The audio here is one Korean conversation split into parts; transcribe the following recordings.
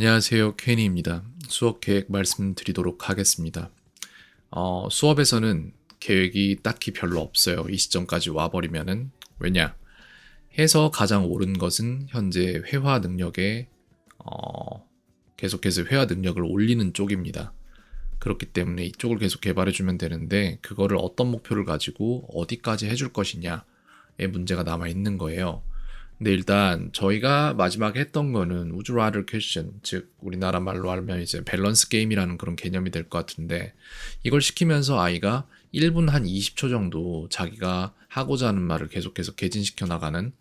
안녕하세요. 케니입니다. 수업 계획 말씀드리도록 하겠습니다. 어, 수업에서는 계획이 딱히 별로 없어요. 이 시점까지 와버리면은. 왜냐? 해서 가장 옳은 것은 현재 회화 능력에, 어, 계속해서 회화 능력을 올리는 쪽입니다. 그렇기 때문에 이쪽을 계속 개발해주면 되는데, 그거를 어떤 목표를 가지고 어디까지 해줄 것이냐의 문제가 남아 있는 거예요. 근데 일단 저희가 마지막에 했던 거는 rather question 즉 우리나라 말로 하면 이제 밸런스 게임이라는 그런 개념이 될 것 같은데 이걸 시키면서 아이가 1분 한 20초 정도 자기가 하고자 하는 말을 계속해서 개진시켜 나가는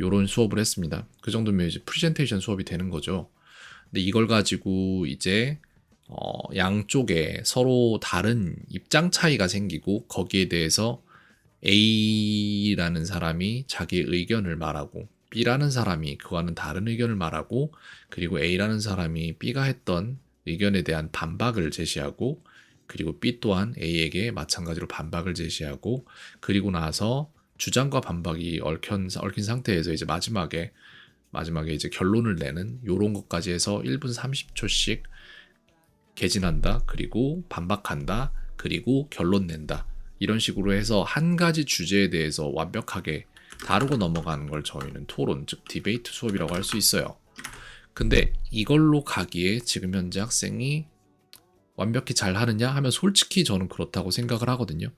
요런 수업을 했습니다. 그 정도면 이제 프레젠테이션 수업이 되는 거죠. 근데 이걸 가지고 이제 어, 양쪽에 서로 다른 입장 차이가 생기고 거기에 대해서 A라는 사람이 자기의 의견을 말하고 B라는 사람이 그와는 다른 의견을 말하고 그리고 A라는 사람이 B가 했던 의견에 대한 반박을 제시하고 그리고 B 또한 A에게 마찬가지로 반박을 제시하고 그리고 나서 주장과 반박이 얽힌, 얽힌 상태에서 이제 마지막에 마지막에 이제 결론을 내는 요런 것까지 해서 1분 30초씩 개진한다 그리고 반박한다 그리고 결론 낸다. 이런 식으로 해서 한 가지 주제에 대해서 완벽하게 다루고 넘어가는 걸 저희는 토론, 즉 디베이트 수업이라고 할 수 있어요. 근데 이걸로 가기에 지금 현재 학생이 완벽히 잘 하느냐 하면 솔직히 저는 그렇다고 생각을 하거든요.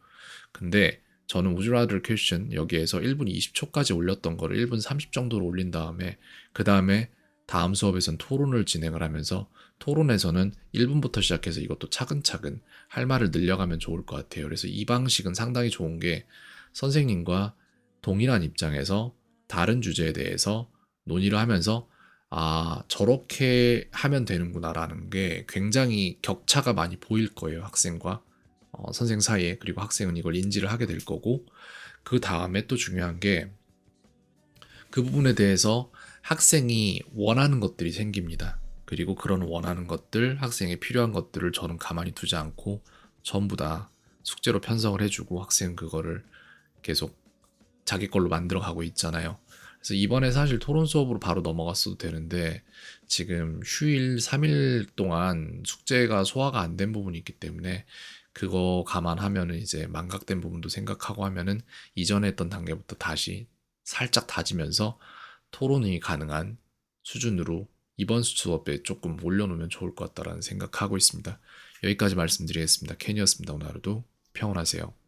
근데 저는 우즈라들 퀘션 여기에서 1분 20초까지 올렸던 거를 1분 30 정도로 올린 다음에 그 다음에 다음 수업에선 토론을 진행을 하면서 토론에서는 1분부터 시작해서 이것도 차근차근 할 말을 늘려가면 좋을 것 같아요. 그래서 이 방식은 상당히 좋은 게 선생님과 동일한 입장에서 다른 주제에 대해서 논의를 하면서 아, 저렇게 하면 되는구나라는 게 굉장히 격차가 많이 보일 거예요. 학생과 어, 선생 사이에. 그리고 학생은 이걸 인지를 하게 될 거고, 그 다음에 또 중요한 게 그 부분에 대해서 학생이 원하는 것들이 생깁니다. 그리고 그런 원하는 것들, 학생에 필요한 것들을 저는 가만히 두지 않고 전부 다 숙제로 편성을 해주고 학생은 그거를 계속 자기 걸로 만들어 가고 있잖아요. 그래서 이번에 사실 토론 수업으로 바로 넘어갔어도 되는데 지금 휴일 3일 동안 숙제가 소화가 안 된 부분이 있기 때문에 그거 감안하면은 이제 망각된 부분도 생각하고 하면은 이전에 했던 단계부터 다시 살짝 다지면서 토론이 가능한 수준으로 이번 수업에 조금 올려놓으면 좋을 것 같다라는 생각하고 있습니다. 여기까지 말씀드리겠습니다. 캔이었습니다. 오늘 하루도 평온하세요.